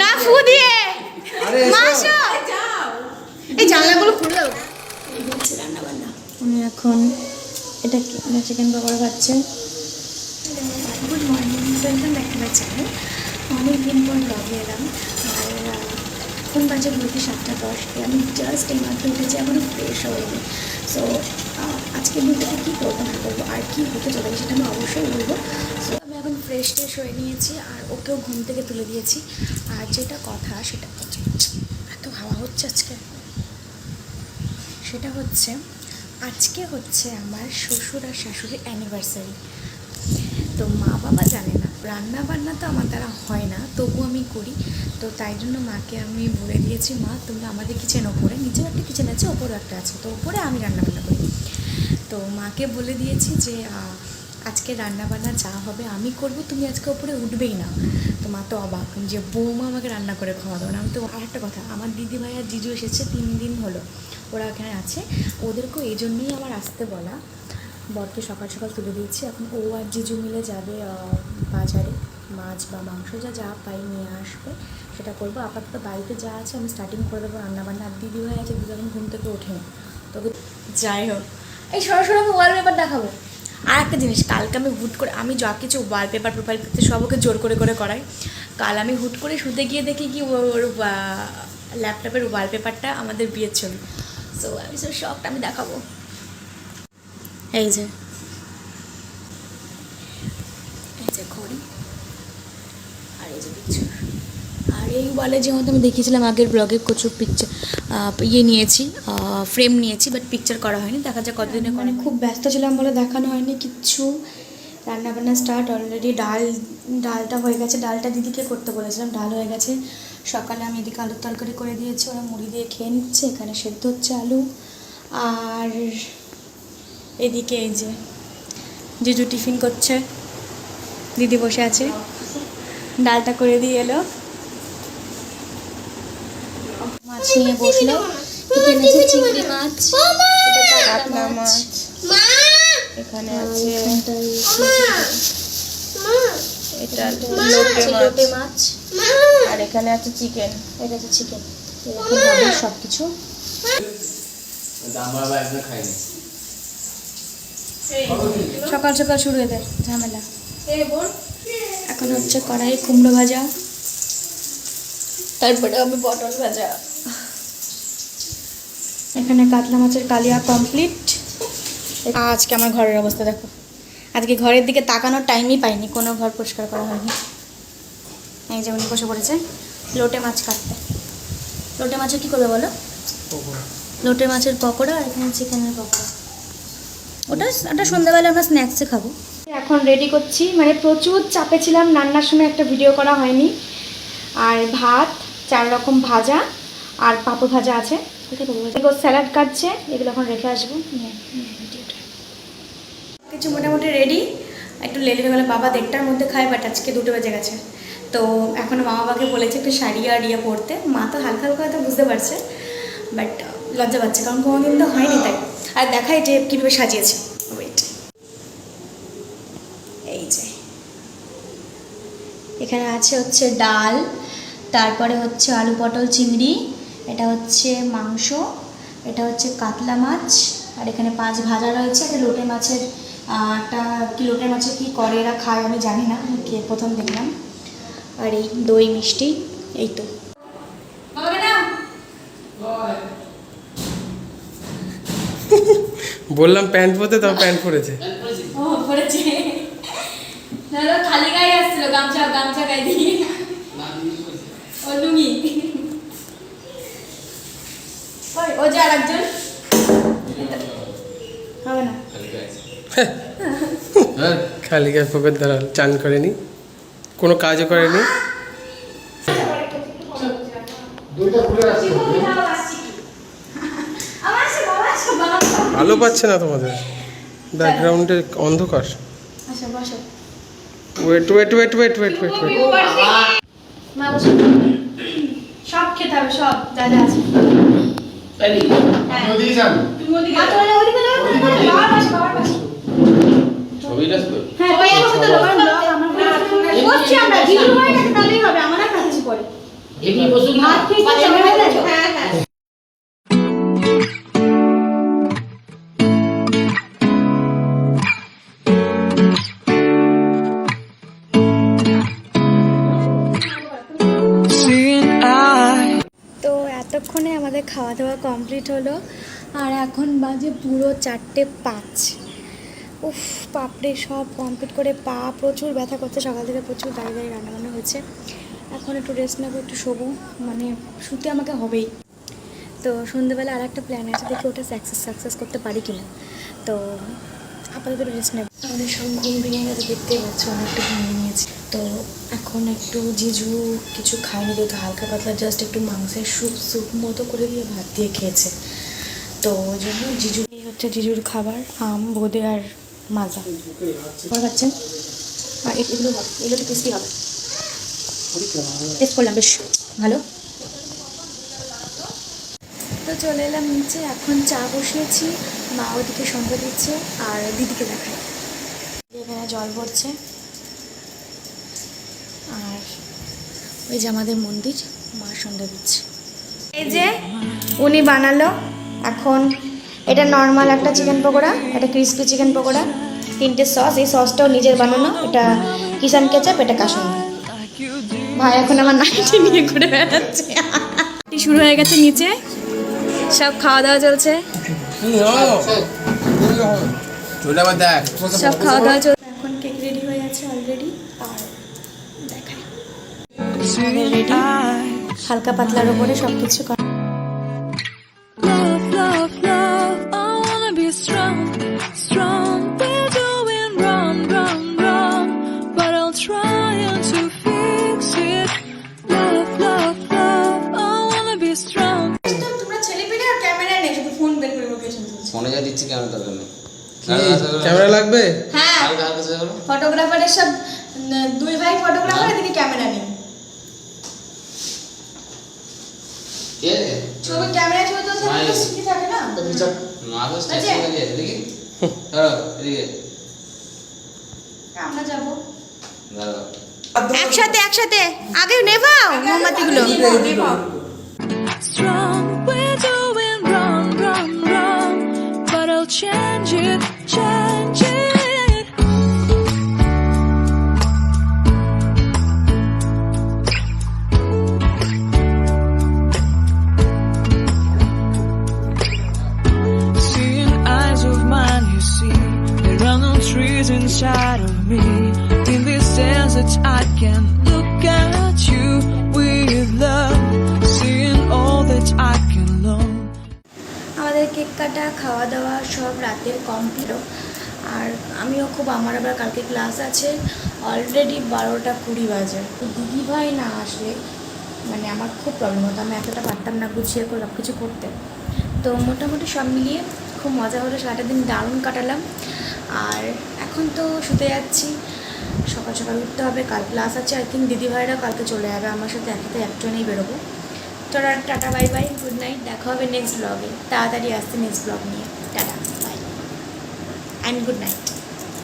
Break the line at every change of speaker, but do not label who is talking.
না ফু দিয়ে।
আরে
মা
এসো।
আসো। এই জানলাগুলো খুলে দাও। আমি এখন এটা চিকেন পকোড়া খাচ্ছে। Good morning welcome back to my channel অনেক দিন পর ব্লগে এলাম। আর এখন বাজে ঘুরতে সাতটা দশকে আমি জাস্ট এই মাত্র উঠেছি এখনও ফ্রেশ হয়নি সো আজকে দিনটাতে কী করব না করব আর কী হতে চলে সেটা আমি অবশ্যই বলব। সো এখন ফ্রেশ ট্রেশ হয়ে নিয়েছি আর ওকেও ঘুম থেকে তুলে দিয়েছি। আর যেটা কথা সেটা এত হাওয়া হচ্ছে আজকে। সেটা হচ্ছে, আজকে হচ্ছে আমার শ্বশুর আর শাশুড়ির অ্যানিভার্সারি তো মা বাবা জানে না, রান্না বান্না তো আমার দ্বারা হয় না তবু আমি করি। তো তাই জন্য মাকে আমি বলে দিয়েছি, মা, তোমরা আমাদের কিচেন ওপরে নিচেও একটা কিচেন আছে ওপরে একটা আছে। তো ওপরে আমি রান্না বান্না করি। তো মাকে বলে দিয়েছি যে আজকে রান্না বান্না যা হবে আমি করব, তুমি আজকে ওপরে উঠবেই না। তো মা তো অবাক, যে বৌমা আমাকে রান্না করে খাওয়া দাও না আমি তো, আর একটা কথা, আমার দিদি ভাই আর জিজু এসেছে, তিন দিন হলো। ওরা ওখানে আছে। ওদেরকেও এই জন্যই আমার আসতে বলা। বরকে সকাল সকাল তুলে দিয়েছি। এখন ও আর জিজু মিলে যাবে বাজারে। মাছ বা মাংস যা যা পাই নিয়ে আসবে। সেটা করব। আপাতত বাড়িতে যা আছে আমি স্টার্টিং করে দেবো রান্নাবান্না। আর দিদি ভাই আছে দিদি এখন ঘুম থেকে ওঠে তোকে যাই হোক। এই সরাসরি আমি ওয়ালপেপার দেখাবো। আর একটা জিনিস, কালকে আমি হুট করে, আমি যা কিছু ওয়ালপেপার প্রোফাইল করতে, সব ওকে জোর করে করে করাই। কাল আমি হুট করে শুতে গিয়ে দেখি কি ওর ল্যাপটপের ওয়ালপেপারটা আমাদের বিয়ের ছবি। সো আমি সব শখটা আমি দেখাবো। এই যে। এই যে ঘড়ি। আর এই যে পিকচার আর এই ওয়ালে যেহেতু আমি দেখিয়েছিলাম আগের ব্লগে প্রচুর পিকচার ইয়ে নিয়েছি ফ্রেম নিয়েছি বাট পিকচার করা হয়নি। দেখা যাক কতদিনে মানে খুব ব্যস্ত ছিলাম বলে দেখানো হয়নি কিচ্ছু। রান্নাবান্না স্টার্ট অলরেডি ডাল, ডালটা হয়ে গেছে। ডালটা দিদিকে করতে বলেছিলাম, ডাল হয়ে গেছে। সকালে আমি এদিকে আলুর তরকারি করে দিয়েছি, ওরা মুড়ি দিয়ে খেয়ে নিচ্ছে, এখানে সেদ্ধ হচ্ছে আলু। আর এদিকে এই যে জিজু টিফিন করছে, দিদি বসে আছে। ডালটা করে দিয়ে এলো। মাছ নিয়ে বসল। কি কিনেছে চিংড়ি মাছ এটা কাতলা মাছ। এখানে আছে এটা লোটে মাছ।
মাছ।
আর এখানে আছে চিকেন। এটা হচ্ছে চিকেন। এরকম হবে সব কিছু সকাল সকাল শুরু হয়ে যায় ঝামেলা। এখন হচ্ছে কড়াই কুমড়ো ভাজা। তারপরে হবে পটল ভাজা। এখানে কাতলা মাছের কালিয়া কমপ্লিট আজকে আমার ঘরের অবস্থা দেখো। আজকে ঘরের দিকে তাকানোর টাইমই পাইনি কোনো ঘর পরিষ্কার করা হয়নি। এই যে উনি বসে পড়েছে লোটে মাছ কাটতে। লোটে মাছের কী করবে বলো? লোটে মাছের পকোড়া আর এখানে চিকেনের পকোড়া। ওটা ওটা সন্ধ্যাবেলা আমরা স্ন্যাক্সে খাব। এখন রেডি করছি। মানে প্রচুর চাপে ছিলাম রান্নার সময় একটা ভিডিও করা হয়নি। আর ভাত চার রকম ভাজা আর পাঁপড় ভাজা আছে। স্যালাড কাটছে, এগুলো এখন রেখে আসব। কিছু মোটামুটি রেডি একটু লেলে গেলে বাবা, দেড়টার মধ্যে খায় বাট আজকে দুটো বেজে গেছে। তো এখন মা বাবাকে বলেছে একটু শাড়ি আর ইয়ে পরতে। মা তো হালকা হালকা হয়তো বুঝতে পারছে বাট লজ্জা পাচ্ছে, কারণ কোনোদিন তো হয়নি তাই। আর দেখাই যে কীভাবে সাজিয়েছে। ওয়েট এই যে। এখানে আছে হচ্ছে ডাল তারপরে হচ্ছে আলু পটল চিংড়ি এটা হচ্ছে মাংস এটা হচ্ছে কাতলা মাছ আর এখানে পাঁচ ভাজা রয়েছে। একটা লোটে মাছের একটা কি লোটে মাছের কি করে এরা খায় আমি জানি না খেয়ে প্রথম দেখলাম। আর এই দই মিষ্টি এই তো।
বললাম প্যান্ট পরতে তবে প্যান্ট পরেছে।
ও দাদা খালি গায়ে আসছিল গামছা গামছা গায়ে দিয়ে। ও লুঙ্গি ওই ও যে আর একজন হবে না।
খালি গায়ে ফোকের দ্বারা চান করেনি? কোনো কাজও করেনি? আলো পাচ্ছে না তোমাদের? ব্যাকগ্রাউন্ডে অন্ধকার।
আচ্ছা
wait wait wait wait wait wait wait
মা বসো সব খেতে হবে সব যা যা আছে। তাই হ্যাঁ। ওদিকে হ্যাঁ, যান তুমি ওদিকে মাথা ওদিকে ওদিকে বাবার পাশে বাবার পাশে। ছবিটা তো হ্যাঁ ওই আমার তো লোকাল ব্লগ আমার বসছি আমরা ভিডিও হয়ে গেছে তাহলেই হবে আমার
কাছে পড়ে এমনি
বসুন না।
ঠিক আছে হ্যাঁ। খাওয়া দাওয়া কমপ্লিট হলো, আর এখন বাজে পুরো চারটে পাঁচ। উফ পাপড়ে সব কমপ্লিট করে পা প্রচুর ব্যথা করছে, সকাল থেকে প্রচুর দাঁড়িয়ে দাঁড়িয়ে রান্নাবান্না হয়েছে। এখন একটু রেস্ট নেব, একটু শোবো মানে শুতে আমাকে হবেই। তো সন্ধ্যেবেলা আর একটা প্ল্যান আছে, দেখি ওটা সাকসেস সাকসেস করতে পারি কিনা। তো আপাতত রেস্ট নেব। আমাদের সব ঘুম ভেঙে গেছে দেখতেই পাচ্ছ অনেকটা ঘুমিয়ে নিয়েছি। তো এখন একটু জিজু কিছু খায়নি যেহেতু হালকা পাতলা জাস্ট একটু মাংসের স্যুপ স্যুপ মতো করে দিয়ে ভাত দিয়ে খেয়েছে। তো ওই জন্য জিজু এই হচ্ছে জিজুর খাবার আম বোঁদে আর মাজা। খাচ্ছেন আর এগুলো এগুলো তো টেস্টি হবে। টেস্ট করলাম বেশ। ভালো? তো চলে এলাম নিচে এখন চা বসিয়েছি। মা ওদিকে সন্ধ্যা দিচ্ছে আর দিদিকে দেখায়। এখানে জল পড়ছে আর ওই যে আমাদের মন্দির, মা সন্ধ্যা দিচ্ছে। এই যে উনি বানালো এখন, এটা নর্মাল একটা চিকেন পকোড়া, এটা ক্রিসপি চিকেন পকোড়া, তিনটে সস এই সসটাও নিজের বানানো, এটা কিষান কেচাপ এটা কাসন্দি ভাই এখন আমার নাইটি নিয়ে ঘুরে বেড়াচ্ছে। শুরু হয়ে গেছে নিচে, সব খাওয়া দাওয়া চলছে। সব খাওয়া দাওয়া চলছে। এখন কেক রেডি হয়ে আছে অলরেডি আর দেখাই। হালকা পাতলার উপরে সব কিছু ফোনে
যা দিচ্ছি কেন দরকার নেই
ক্যামেরা লাগবে?
হ্যাঁ। ফটোগ্রাফারের সব দুই ভাই ফটোগ্রাফার এদিকে ক্যামেরা নেই ছবি ক্যামেরা ছবি তো
Nice.
থাকে না?
মা তো স্টেশন গেছে দেখি। ধরো এদিকে।
আমরা যাব।
ধরো।
একসাথে একসাথে। আগে নেবাও মোমবাতিগুলো।
Trees inside of me. In this sense that I can look at you with love, seeing all that I can learn.
আমাদের কেক কাটা খাওয়া দাওয়া সব রাতের কমপ্লিট আর আমিও খুব আমার আবার কালকে ক্লাস আছে। অলরেডি বারোটা কুড়ি বাজে। দিদি ভাই না আসলে মানে আমার খুব প্রবলেম হতো। আমি এতটা পারতাম না গুছিয়ে সব কিছু করতে। তো মোটামুটি সব মিলিয়ে খুব মজা হলো সারাটা দিন দারুণ কাটালাম। আর এখন তো শুতে যাচ্ছি। সকাল সকাল উঠতে হবে, কাল ক্লাস আছে আই থিঙ্ক দিদিভাইরা কালকে চলে যাবে। আমার সাথে একসাথে একজনেই বেরোবো। চলো tata bye bye good night দেখা হবে নেক্সট ব্লগে তাড়াতাড়ি আসছে নেক্সট ব্লগ নিয়ে। Tata bye and good night